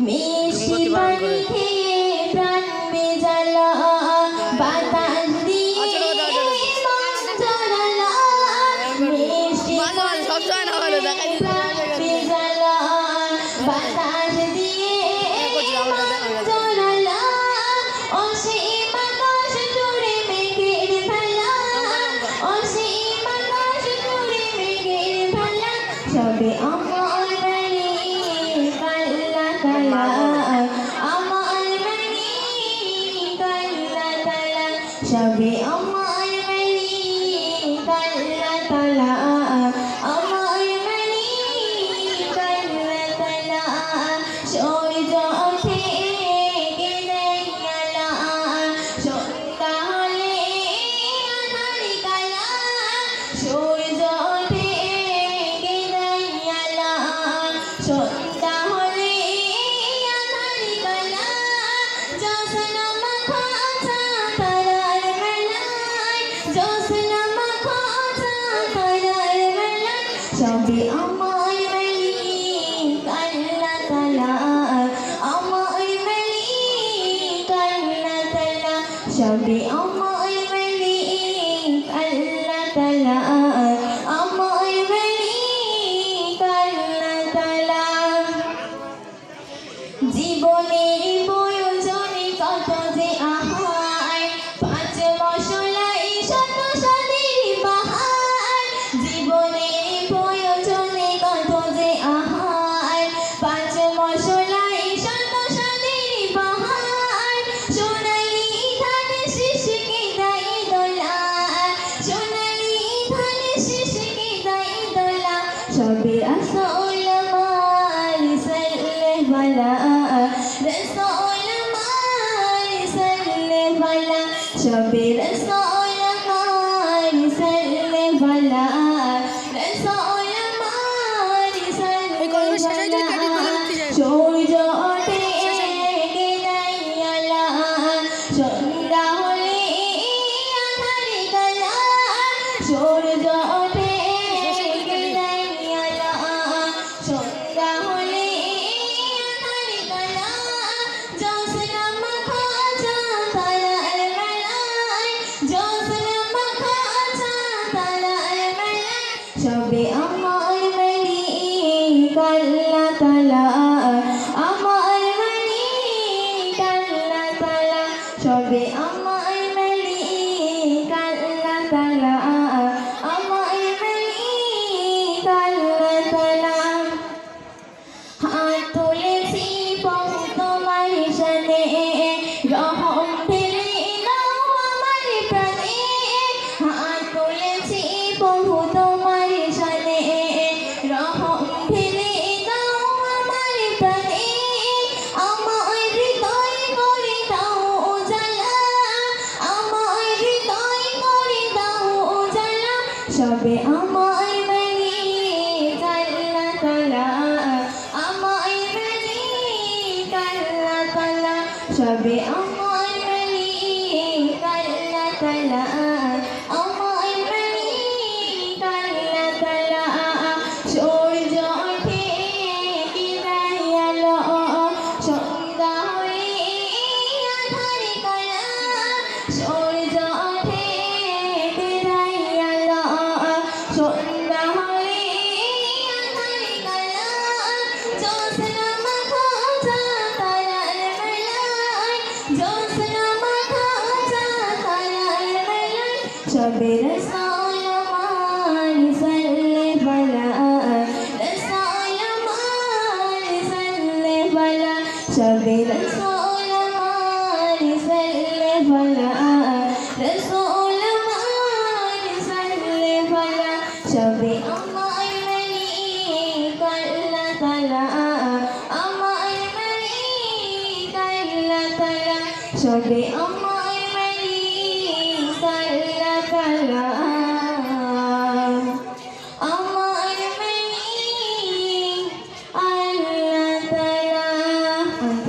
মিষ্টি পানি খেয়ে প্রাণ মেজালা বাতাস দিয়ে মন চলালা মিষ্টি পানি খেয়ে fire. Shall be on. surveillance law করবে আমায় মালিক আল্লাহ তালা আমায় মালিক আল্লাহ তালা হাত তুলেছি পথ তোমার সাথে রহম পেলে নাও আমার প্রাণে হাত তুলেছি পথ তোমার সাথে রহম পেলে নাও আমার প্রাণে সবে আমায় মানিয়ে তাল্লা তালা আমায় মানিয়ে তাল্লা তালা সবে আমায় মানিয়ে তাল্লা তালা। مدينة رسول الله صلى فلا رسول الله صلى فلا شبي أما المليك لا تلا أما المليك لا تلا شبي أما المليك لا تلا